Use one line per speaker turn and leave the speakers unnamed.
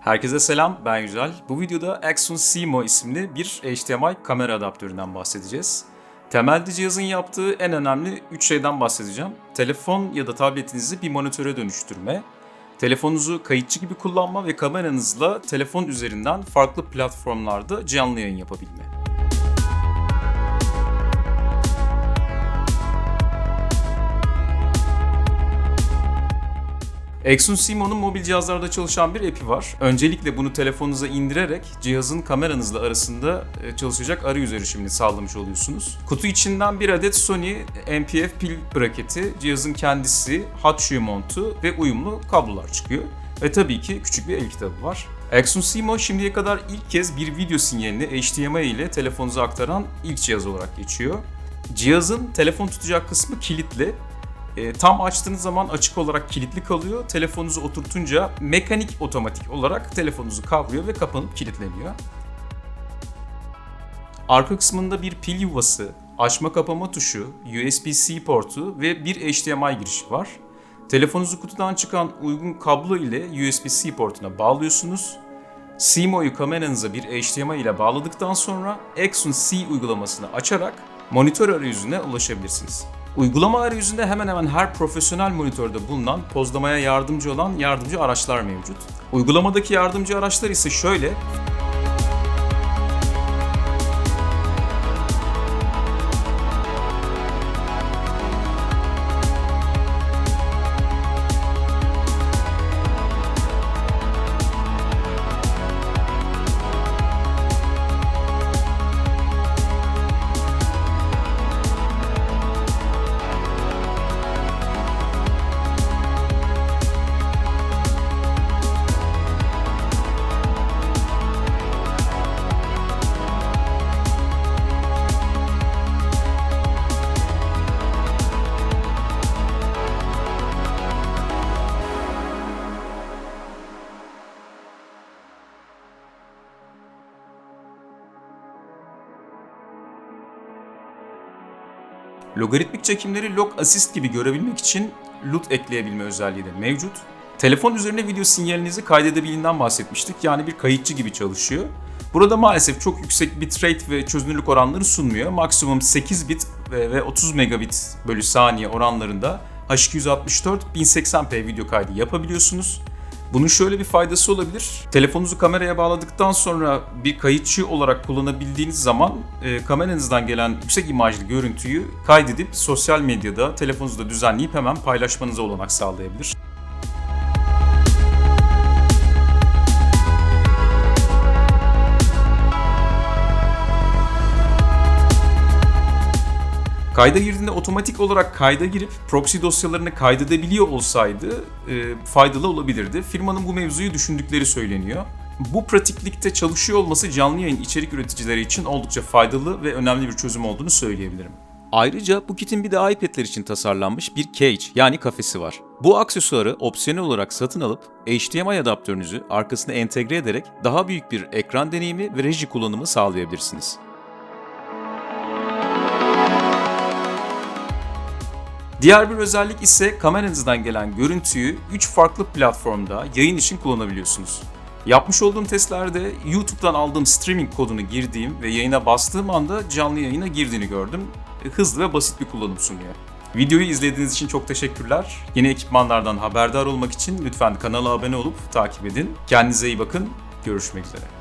Herkese selam, ben Yücel. Bu videoda Axon Simo isimli bir HDMI kamera adaptöründen bahsedeceğiz. Temelde cihazın yaptığı en önemli 3 şeyden bahsedeceğim. Telefon ya da tabletinizi bir monitöre dönüştürme, telefonunuzu kayıtçı gibi kullanma ve kameranızla telefon üzerinden farklı platformlarda canlı yayın yapabilme. Exynos Simo'nun mobil cihazlarda çalışan bir app'i var. Öncelikle bunu telefonunuza indirerek cihazın kameranızla arasında e, çalışacak arayüz erişimini sağlamış oluyorsunuz. Kutu içinden bir adet Sony MPF pil braketi, cihazın kendisi, hot shoe montu ve uyumlu kablolar çıkıyor. Ve tabii ki küçük bir el kitabı var. Exynos Simo şimdiye kadar ilk kez bir video sinyalini HDMI ile telefonunuza aktaran ilk cihaz olarak geçiyor. Cihazın telefon tutacak kısmı kilitli e, tam açtığınız zaman açık olarak kilitli kalıyor. Telefonunuzu oturtunca mekanik otomatik olarak telefonunuzu kavruyor ve kapanıp kilitleniyor. Arka kısmında bir pil yuvası, açma kapama tuşu, USB-C portu ve bir HDMI girişi var. Telefonunuzu kutudan çıkan uygun kablo ile USB-C portuna bağlıyorsunuz. Simo'yu kameranıza bir HDMI ile bağladıktan sonra Exynos C uygulamasını açarak monitör arayüzüne ulaşabilirsiniz. Uygulama arayüzünde hemen hemen her profesyonel monitörde bulunan pozlamaya yardımcı olan yardımcı araçlar mevcut. Uygulamadaki yardımcı araçlar ise şöyle, Logaritmik çekimleri log assist gibi görebilmek için LUT ekleyebilme özelliği de mevcut. Telefon üzerine video sinyalinizi kaydedebildiğinden bahsetmiştik. Yani bir kayıtçı gibi çalışıyor. Burada maalesef çok yüksek bitrate ve çözünürlük oranları sunmuyor. Maksimum 8 bit ve 30 megabit bölü saniye oranlarında H264 1080p video kaydı yapabiliyorsunuz. Bunun şöyle bir faydası olabilir. Telefonunuzu kameraya bağladıktan sonra bir kayıtçı olarak kullanabildiğiniz zaman e, kameranızdan gelen yüksek imajlı görüntüyü kaydedip sosyal medyada telefonunuzda düzenleyip hemen paylaşmanıza olanak sağlayabilir. Kayda girdiğinde otomatik olarak kayda girip proxy dosyalarını kaydedebiliyor olsaydı e, faydalı olabilirdi. Firmanın bu mevzuyu düşündükleri söyleniyor. Bu pratiklikte çalışıyor olması canlı yayın içerik üreticileri için oldukça faydalı ve önemli bir çözüm olduğunu söyleyebilirim. Ayrıca bu kitin bir de iPad'ler için tasarlanmış bir cage yani kafesi var. Bu aksesuarı opsiyonel olarak satın alıp HDMI adaptörünüzü arkasına entegre ederek daha büyük bir ekran deneyimi ve reji kullanımı sağlayabilirsiniz. Diğer bir özellik ise kameranızdan gelen görüntüyü 3 farklı platformda yayın için kullanabiliyorsunuz. Yapmış olduğum testlerde YouTube'dan aldığım streaming kodunu girdiğim ve yayına bastığım anda canlı yayına girdiğini gördüm. E, hızlı ve basit bir kullanım sunuyor. Videoyu izlediğiniz için çok teşekkürler. Yeni ekipmanlardan haberdar olmak için lütfen kanala abone olup takip edin. Kendinize iyi bakın. Görüşmek üzere.